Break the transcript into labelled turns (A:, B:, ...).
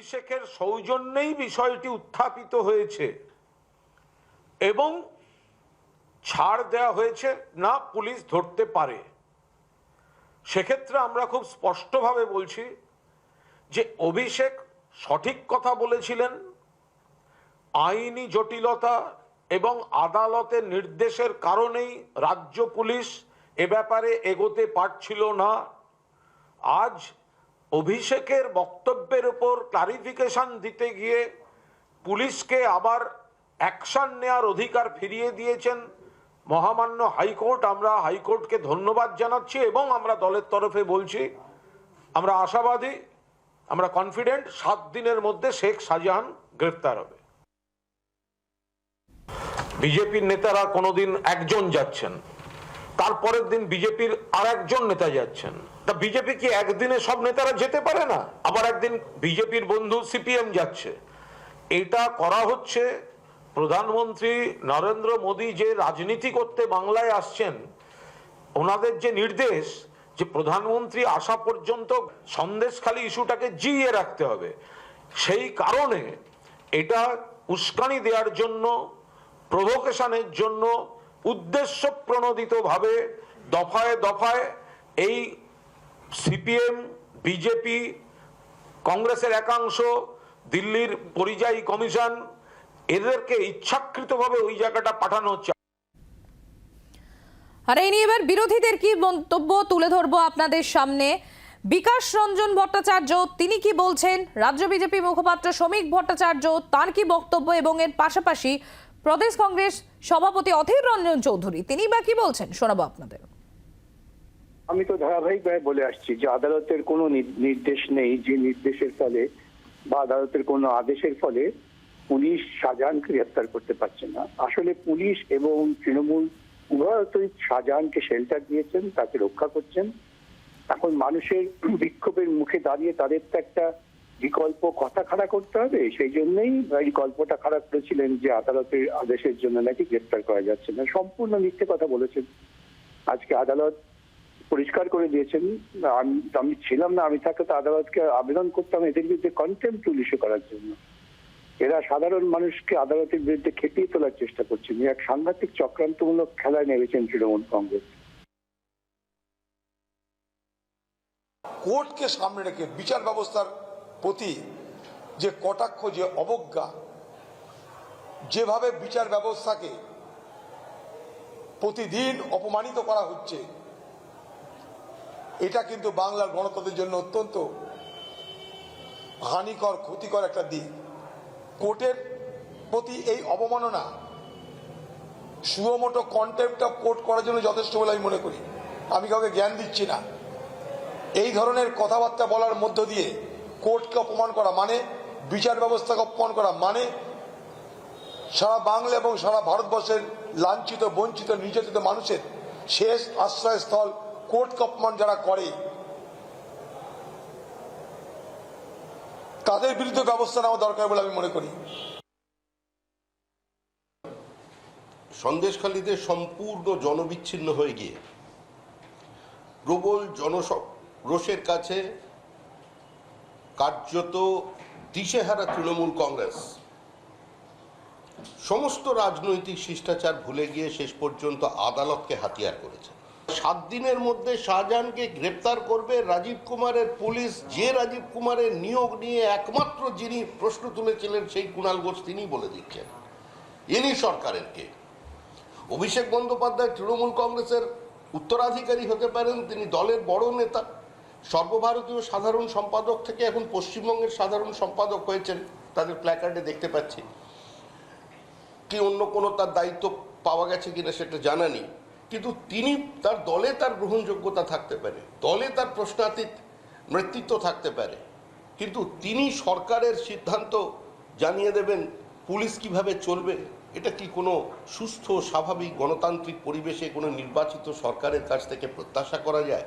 A: অভিষেকের সৌজন্যেই বিষয়টি উত্থাপিত হয়েছে এবং ছাড় দেওয়া হয়েছে, না পুলিশ ধরতে পারে। সেক্ষেত্রে আমরা খুব স্পষ্টভাবে বলছি যে অভিষেক সঠিক কথা বলেছিলেন, আইনি জটিলতা এবং আদালতের নির্দেশের কারণেই রাজ্য পুলিশ এ ব্যাপারে এগোতে পারছিল না। আজ অভিষেকের বক্তব্যের উপর ক্লারিফিকেশন দিতে গিয়ে পুলিশকে আবার অ্যাকশন নেওয়ার অধিকার ফিরিয়ে দিয়েছেন মহামান্য হাইকোর্ট। আমরা হাইকোর্টকে ধন্যবাদ জানাচ্ছি এবং আমরা দলের তরফে বলছি, আমরা আশাবাদী, আমরা কনফিডেন্ট সাত দিনের মধ্যে শেখ শাহজাহান গ্রেফতার হবে। বিজেপির নেতারা কোনোদিন একজন যাচ্ছেন। তারপরের দিন বিজেপির আর একজন নেতা যাচ্ছেন। তা বিজেপি কি একদিনে সব নেতারা যেতে পারে না? আবার একদিন বিজেপির বন্ধু সিপিএম যাচ্ছে। এটা করা হচ্ছে প্রধানমন্ত্রী নরেন্দ্র মোদী যে রাজনীতি করতে বাংলায় আসছেন, ওনাদের যে নির্দেশ যে প্রধানমন্ত্রী আসা পর্যন্ত সন্দেশখালী ইস্যুটাকে জিইয়ে রাখতে হবে, সেই কারণে এটা উস্কানি দেওয়ার জন্য প্রভোকেশনের জন্য উদ্দেশ্য প্রণোদিতভাবে দফায় দফায় এই সিপিএম, বিজেপি, কংগ্রেসের একাংশ, দিল্লির পরিযায়ী কমিশন, এদেরকে ইচ্ছাকৃতভাবে ওই জায়গাটা পাঠানো হচ্ছে।
B: আর এই নিয়ে এবার বিরোধীদের কি মন্তব্য তুলে ধরবো আপনাদের সামনে? বিকাশ রঞ্জন ভট্টাচার্য, তিনি কি বলছেন? রাজ্য বিজেপি মুখপাত্র শ্রমিক ভট্টাচার্য, তার কি বক্তব্য এবং এর পাশাপাশি প্রদেশ কংগ্রেস সভাপতি অধীর রঞ্জন চৌধুরী, তিনি বা কি বলছেন? শোনাবো আপনাদের।
C: আমি তো ধারাবাহিক ধারাবাহিকভাবে বলে আসছি যে আদালতের কোনো নির্দেশ নেই, যে নির্দেশের ফলে বা আদালতের কোনো আদেশের ফলে পুলিশ শাহজাহানকে গ্রেফতার করতে পারছে না। আসলে পুলিশ এবং তৃণমূল উভয়তই শাহজাহানকে শেল্টার দিয়েছেন, তাকে রক্ষা করছেন। এখন মানুষের বিক্ষোভের মুখে দাঁড়িয়ে তাদের তো একটা বিকল্প কথা খাড়া করতে হবে, সেই জন্যই এই গল্পটা খারাপ করেছিলেন যে আদালতের আদেশের জন্য নাকি গ্রেফতার করা যাচ্ছে না। সম্পূর্ণ মিথ্যে কথা বলেছেন। আজকে আদালত পরিষ্কার করে দিয়েছেন, আমি আমি ছিলাম না, আমি থাকলে তো আদালতকে আবেদন করতাম এদের বিরুদ্ধে কন্টেম্প ইস্যু করার জন্য। এরা সাধারণ মানুষকে আদালতের বিরুদ্ধে খেপিয়ে তোলার চেষ্টা করছেন এক সাংঘাতিক চক্রান্তমূলক খেলায় নেমেছেন তৃণমূল কংগ্রেস।
D: কোর্টকে সামনে রেখে বিচার ব্যবস্থার প্রতি যে কটাক্ষ, যে অবজ্ঞা, যেভাবে বিচার ব্যবস্থাকে প্রতিদিন অপমানিত করা হচ্ছে, এটা কিন্তু বাংলার গণতন্ত্রের জন্য অত্যন্ত হানিকর, ক্ষতিকর একটা দিক। কোর্টের প্রতি এই অবমাননা সুমোটো কন্টেম্পট অফ কোর্ট করার জন্য যথেষ্ট বলে আমি মনে করি। আমি কাউকে জ্ঞান দিচ্ছি না। এই ধরনের কথাবার্তা বলার মধ্য দিয়ে কোর্টকে অপমান করা মানে বিচার ব্যবস্থাকে অপমান করা মানে সারা বাংলা এবং সারা ভারতবর্ষের লাঞ্ছিত, বঞ্চিত, নির্যাতিত মানুষের শেষ আশ্রয়স্থল কোর্টকে অপমান যারা করে, তাদের বিরুদ্ধে ব্যবস্থা নেওয়া দরকার বলে আমি মনে করি।
E: সন্দেশখালীতে সম্পূর্ণ জনবিচ্ছিন্ন হয়ে গিয়ে প্রবল জনসব রোষের কাছে কার্যত দিশেহারা তৃণমূল কংগ্রেস। সমস্ত রাজনৈতিক শিষ্টাচার ভুলে গিয়ে শেষ পর্যন্ত আদালতকে হাতিয়ার করেছে। সাত দিনের মধ্যে শাহজাহানকে গ্রেপ্তার করবে রাজীব কুমারের পুলিশ। যে রাজীব কুমারের নিয়োগ নিয়ে একমাত্র যিনি প্রশ্ন তুলেছিলেন সেই কুণাল ঘোষ তিনি বলে দিচ্ছেন। ইনি সরকারের কে? অভিষেক বন্দ্যোপাধ্যায় তৃণমূল কংগ্রেসের উত্তরাধিকারী হতে পারেন, তিনি দলের বড় নেতা। সর্বভারতীয় সাধারণ সম্পাদক থেকে এখন পশ্চিমবঙ্গের সাধারণ সম্পাদক হয়েছেন, তাদের প্ল্যাকার্ডে দেখতে পাচ্ছি। কি অন্য কোনো তার দায়িত্ব পাওয়া গেছে কিনা সেটা জানা নেই। কিন্তু তিনি তার দলে তার গ্রহণযোগ্যতা থাকতে পারে, দলে তার প্রশ্নাতীত নেতৃত্ব থাকতে পারে। কিন্তু তিনি সরকারের সিদ্ধান্ত জানিয়ে দেবেন, পুলিশ কীভাবে চলবে? এটা কি কোনো সুস্থ, স্বাভাবিক গণতান্ত্রিক পরিবেশে কোনো নির্বাচিত সরকারের কাছ থেকে প্রত্যাশা করা যায়?